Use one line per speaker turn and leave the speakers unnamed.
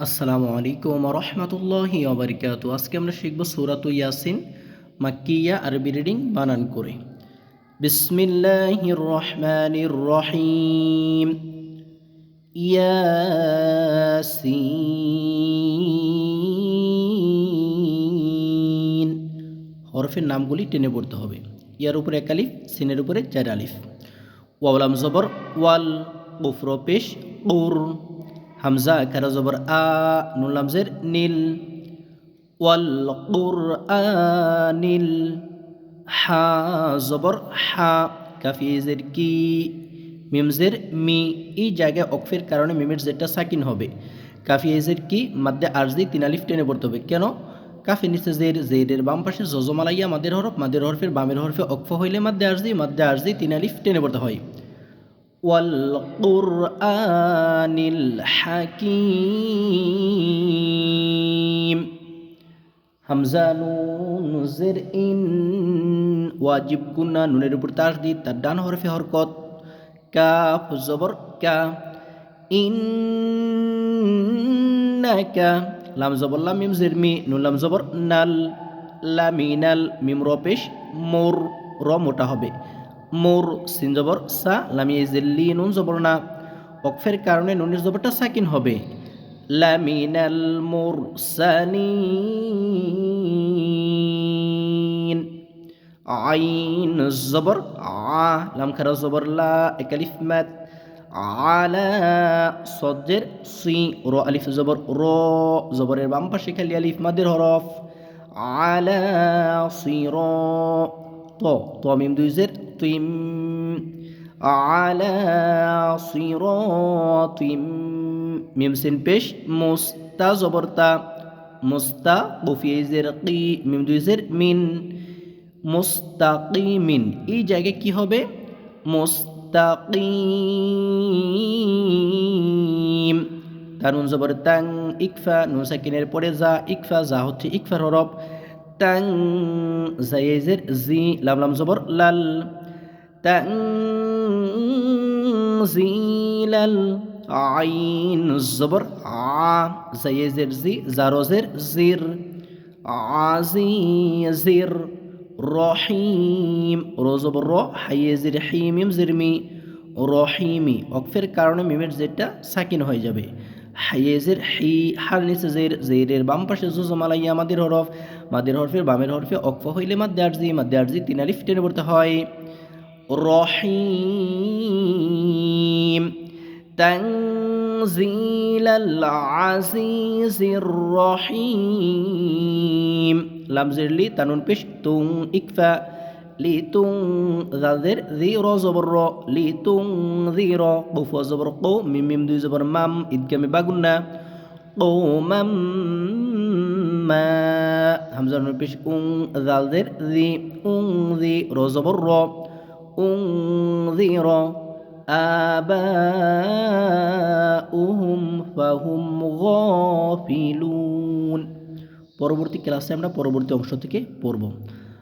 আসসালামু আলাইকুম রহমতুল্লাহি অবরিকাত আজকে আমরা শিখব সুরাত ইয়াসিন মাক্কিয়া আরবি রিডিং বানান করে বিসমিল্লাহির রহমানির রহিম ইয়াসিন হরফের নামগুলি টেনে পড়তে হবে ইয়ার উপরে এক আলিফ সিনের উপরে চার আলিফ ওয়ালাম জবর ওয়াল উফর পেশ উর হামজা কারা জবর আ, নুন লামজের নীল। ওয়াল কুরআনিল, হা, জবর হা, কাফিজের কি, মিমজের মি, এই জায়গায় অকফের কারণে মিমের জেরটা সাকিন হবে। কাফিজের কি, মাদ্দে আরজি তিনালিফ টেনে পড়তে হবে। কেন? কাফি নিচে জের, জেরের বাম পাশে জজমালাইয়া মাদের হরফ, মাদের হরফের বামের হরফে অক্ফ হইলে মাদ্দে আরজি মাদ্দে আরজি তিনালিফ টেনে পড়তে হয়। والقرآن الحكيم হামজা নুন জের ইন ওয়াজিব গুন্না নুনের উপর তাসদিদ তার ডান হরফে হরকত কাফ জবর কা ইন্নাকা লাম জবর লাম মিম জের মি নুন লাম জবর নাল লামিনাল মিম রপেশ মোর র মোটা হবে মোর সিন জবর সা লামিয়ে জেল্লি নুন জবর না। অকফের কারণে নুনের জবরটা সাকিন হবে। লামিনাল মোর সানিন আইন জবর আ লাম খারা জবর লা একালিফ মাত। আলা সজ্জের সি র আলিফ জবর র জবরের বাম পাশে খালি আলিফ মাদের হরফ আলা সির ত ত মিম দুই জের তুইম আলা সিরাতিম মিম সিন পেশ মুস্তা জবরতা মুস্তা বফিয়েজের কি মিম দুই জের মিন মুস্তাকিমিন এই জায়গায় কি হবে؟ মুস্তাকিম তানুন জবর তাং ইকফা নুন সাকিনের পরে যা ইকফা যা হচ্ছে ইকফার হরফ তাং জায়েজের জি লাম লাম জবর লাল তাং জিলাল আইন জবর আ জায়েজের জি জারোজের জির আজি জির রহিম রোজবর র হাইয়েজির হিমিম জিরমি রহিমি অকফের কারণে মিমের জেরটা সাকিন হয়ে যাবে। হাইয়েজের হি হাল নিচে জের জেরের বাম পাশে জুজমালাইয়া মাদের হরফ মাদের হরফের বামের হরফে অকফ হইলে মাদ্দে আরজি মাদ্দে আরজি তিন আলিফ টেনে পড়তে হয় রহিম تنزيل العزيز الرحيم লামজের লি তানুন পেশ তুং ইকফা লি তুং যাদের জি র জবর র লি তুং জি র কৌফ জবর কৌ মিম মিম দুই জবর মাম ইদগামে বাগুন্না কৌ মাম মা। হামজা উং যাদের জি উং জি র জবর র উং জি র আবাউহুম ফাহুম গাফিলুন। পরবর্তী ক্লাসে আমরা পরবর্তী অংশ থেকে পড়ব।